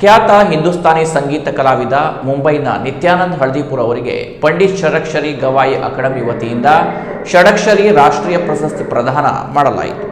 ಖ್ಯಾತ ಹಿಂದೂಸ್ತಾನಿ ಸಂಗೀತ ಕಲಾವಿದ ಮುಂಬೈನ ನಿತ್ಯಾನಂದ್ ಹಳ್ದಿಪುರ್ ಅವರಿಗೆ ಪಂಡಿತ್ ಷಡಕ್ಷರಿ ಗವಾಯಿ ಅಕಾಡೆಮಿ ವತಿಯಿಂದ ಷಡಕ್ಷರಿ ರಾಷ್ಟ್ರೀಯ ಪ್ರಶಸ್ತಿ ಪ್ರದಾನ ಮಾಡಲಾಯಿತು.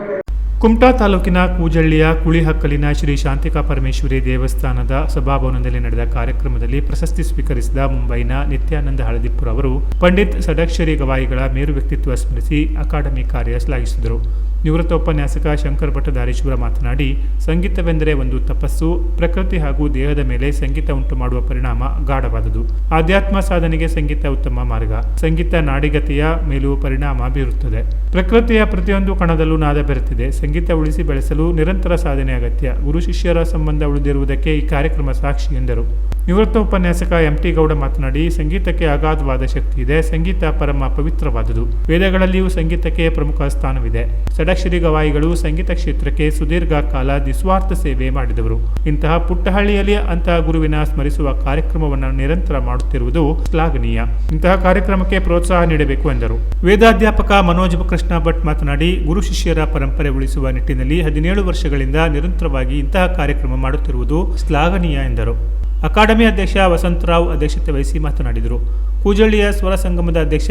ಕುಮಟಾ ತಾಲೂಕಿನ ಕೂಜಳ್ಳಿಯ ಕುಳಿಹಕ್ಕಲಿನ ಶ್ರೀ ಶಾಂತಿಕಾ ಪರಮೇಶ್ವರಿ ದೇವಸ್ಥಾನದ ಸಭಾಭವನದಲ್ಲಿ ನಡೆದ ಕಾರ್ಯಕ್ರಮದಲ್ಲಿ ಪ್ರಶಸ್ತಿ ಸ್ವೀಕರಿಸಿದ ಮುಂಬೈನ ನಿತ್ಯಾನಂದ ಹಳದಿಪುರ ಅವರು ಪಂಡಿತ್ ಷಡಕ್ಷರಿ ಗವಾಯಿಗಳ ಮೇರು ವ್ಯಕ್ತಿತ್ವ ಸ್ಮರಿಸಿ ಅಕಾಡೆಮಿ ಕಾರ್ಯ ಶ್ಲಾಘಿಸಿದರು. ನಿವೃತ್ತ ಉಪನ್ಯಾಸಕ ಶಂಕರ್ ಭಟ್ಟಧಾರೇಶ್ವರ ಮಾತನಾಡಿ, ಸಂಗೀತವೆಂದರೆ ಒಂದು ತಪಸ್ಸು, ಪ್ರಕೃತಿ ಹಾಗೂ ದೇಹದ ಮೇಲೆ ಸಂಗೀತ ಉಂಟು ಮಾಡುವ ಪರಿಣಾಮ ಗಾಢವಾದುದು. ಆಧ್ಯಾತ್ಮ ಸಾಧನೆಗೆ ಸಂಗೀತ ಉತ್ತಮ ಮಾರ್ಗ. ಸಂಗೀತ ನಾಡಿಗತೆಯ ಮೇಲೂ ಪರಿಣಾಮ ಬೀರುತ್ತದೆ. ಪ್ರಕೃತಿಯ ಪ್ರತಿಯೊಂದು ಕಣದಲ್ಲೂ ನಾದ ಬೆರೆತಿದೆ. ಸಂಗೀತ ಉಳಿಸಿ ಬೆಳೆಸಲು ನಿರಂತರ ಸಾಧನೆ ಅಗತ್ಯ. ಗುರು ಶಿಷ್ಯರ ಸಂಬಂಧ ಉಳಿದಿರುವುದಕ್ಕೆ ಈ ಕಾರ್ಯಕ್ರಮ ಸಾಕ್ಷಿ ಎಂದರು. ನಿವೃತ್ತ ಉಪನ್ಯಾಸಕ ಎಂ ಟಿ ಗೌಡ ಮಾತನಾಡಿ, ಸಂಗೀತಕ್ಕೆ ಅಗಾಧವಾದ ಶಕ್ತಿ ಇದೆ, ಸಂಗೀತ ಪರಮ ಪವಿತ್ರವಾದುದು. ವೇದಗಳಲ್ಲಿಯೂ ಸಂಗೀತಕ್ಕೆ ಪ್ರಮುಖ ಸ್ಥಾನವಿದೆ. ಷಡಕ್ಷರಿ ಗವಾಯಿಗಳು ಸಂಗೀತ ಕ್ಷೇತ್ರಕ್ಕೆ ಸುದೀರ್ಘ ಕಾಲ ನಿಸ್ವಾರ್ಥ ಸೇವೆ ಮಾಡಿದವರು. ಇಂತಹ ಪುಟ್ಟಹಳ್ಳಿಯಲ್ಲಿ ಅಂತಹ ಗುರುವಿನ ಸ್ಮರಿಸುವ ಕಾರ್ಯಕ್ರಮವನ್ನು ನಿರಂತರ ಮಾಡುತ್ತಿರುವುದು ಶ್ಲಾಘನೀಯ. ಇಂತಹ ಕಾರ್ಯಕ್ರಮಕ್ಕೆ ಪ್ರೋತ್ಸಾಹ ನೀಡಬೇಕು ಎಂದರು. ವೇದಾಧ್ಯಾಪಕ ಮನೋಜ್ ಕೃಷ್ಣ ಭಟ್ ಮಾತನಾಡಿ, ಗುರು ಶಿಷ್ಯರ ಪರಂಪರೆ ಉಳಿಸುವ ನಿಟ್ಟಿನಲ್ಲಿ ಹದಿನೇಳು ವರ್ಷಗಳಿಂದ ನಿರಂತರವಾಗಿ ಇಂತಹ ಕಾರ್ಯಕ್ರಮ ಮಾಡುತ್ತಿರುವುದು ಶ್ಲಾಘನೀಯ ಎಂದರು. ಅಕಾಡೆಮಿ ಅಧ್ಯಕ್ಷ ವಸಂತರಾವ್ ಅಧ್ಯಕ್ಷತೆ ವಹಿಸಿ ಮಾತನಾಡಿದರು. ಕೂಜಳ್ಳಿಯ ಸ್ವರ ಸಂಗಮದ ಅಧ್ಯಕ್ಷ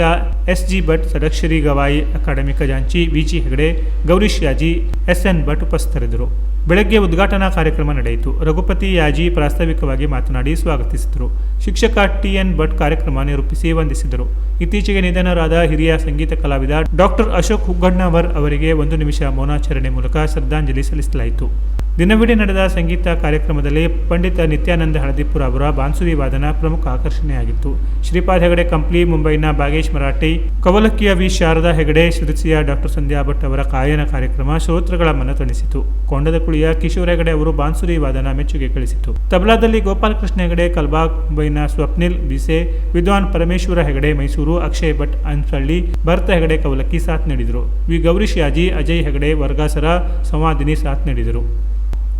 S G Bhat Sadakshari Gavai academy ಖಜಾಂಚಿ ವಿಜಿ ಹೆಗಡೆ ಗೌರೀಶ್ ಯಾಜಿ ಎಸ್ ಎನ್ ಭಟ್ ಉಪಸ್ಥಿತರಿದ್ದರು. ಬೆಳಗ್ಗೆ ಉದ್ಘಾಟನಾ ಕಾರ್ಯಕ್ರಮ ನಡೆಯಿತು. ರಘುಪತಿ ಯಾಜಿ ಪ್ರಾಸ್ತಾವಿಕವಾಗಿ ಮಾತನಾಡಿ ಸ್ವಾಗತಿಸಿದರು. ಶಿಕ್ಷಕ ಟಿ ಎನ್ ಭಟ್ ಕಾರ್ಯಕ್ರಮ ನಿರೂಪಿಸಿ ವಂದಿಸಿದರು. ಇತ್ತೀಚೆಗೆ ನಿಧನರಾದ ಹಿರಿಯ ಸಂಗೀತ ಕಲಾವಿದ ಡಾಕ್ಟರ್ ಅಶೋಕ್ ಹುಗ್ಗಣ್ಣವರ್ ಅವರಿಗೆ ಒಂದು ನಿಮಿಷ ಮೌನಾಚರಣೆ ಮೂಲಕ ಶ್ರದ್ಧಾಂಜಲಿ ಸಲ್ಲಿಸಲಾಯಿತು. ದಿನವಿಡೀ ನಡೆದ ಸಂಗೀತ ಕಾರ್ಯಕ್ರಮದಲ್ಲಿ ಪಂಡಿತ ನಿತ್ಯಾನಂದ ಹಳದಿಪುರ ಅವರ ಬಾನ್ಸುರಿ ವಾದನ ಪ್ರಮುಖ ಆಕರ್ಷಣೆಯಾಗಿತ್ತು. ಶ್ರೀಪಾದ್ ಹೆಗಡೆ, ಕಂಪ್ಲಿ, ಮುಂಬೈನ ಬಾಗೇಶ್ ಮರಾಠಿ, ಕವಲಕ್ಕಿಯ ವಿ. ಶಾರದಾ ಹೆಗಡೆ, ಶಿರಸಿಯ ಡಾಕ್ಟರ್ ಸಂಧ್ಯಾ ಭಟ್ ಅವರ ಕಾಯನ ಕಾರ್ಯಕ್ರಮ ಶ್ರೋತೃಗಳ ಮನತಣಿಸಿತು ಕೊಂಡದಕುಳಿಯ ಕಿಶೋರ್ ಹೆಗಡೆ ಅವರು ಬಾನ್ಸುರಿ ವಾದನ ಮೆಚ್ಚುಗೆ ಗಳಿಸಿತು. ತಬಲಾದಲ್ಲಿ ಗೋಪಾಲಕೃಷ್ಣ ಹೆಗಡೆ ಕಲ್ಬಾಗ್ ಮುಂಬೈನ ಸ್ವಪ್ನಿಲ್ ಬಿಸೆ, ವಿದ್ವಾನ್ ಪರಮೇಶ್ವರ ಹೆಗಡೆ ಮೈಸೂರು, ಅಕ್ಷಯ್ ಭಟ್ ಅನ್ಸಳ್ಳಿ, ಭರತ ಹೆಗಡೆ ಕವಲಕ್ಕಿ ಸಾಥ್ ನೀಡಿದರು. ವಿ. ಗೌರಿಶ್ ಯಾಜಿ ಅಜಯ್ ಹೆಗಡೆ ವರ್ಗಾಸರ ಸಂವಾದಿನಿ ಸಾಥ್ ನೀಡಿದರು.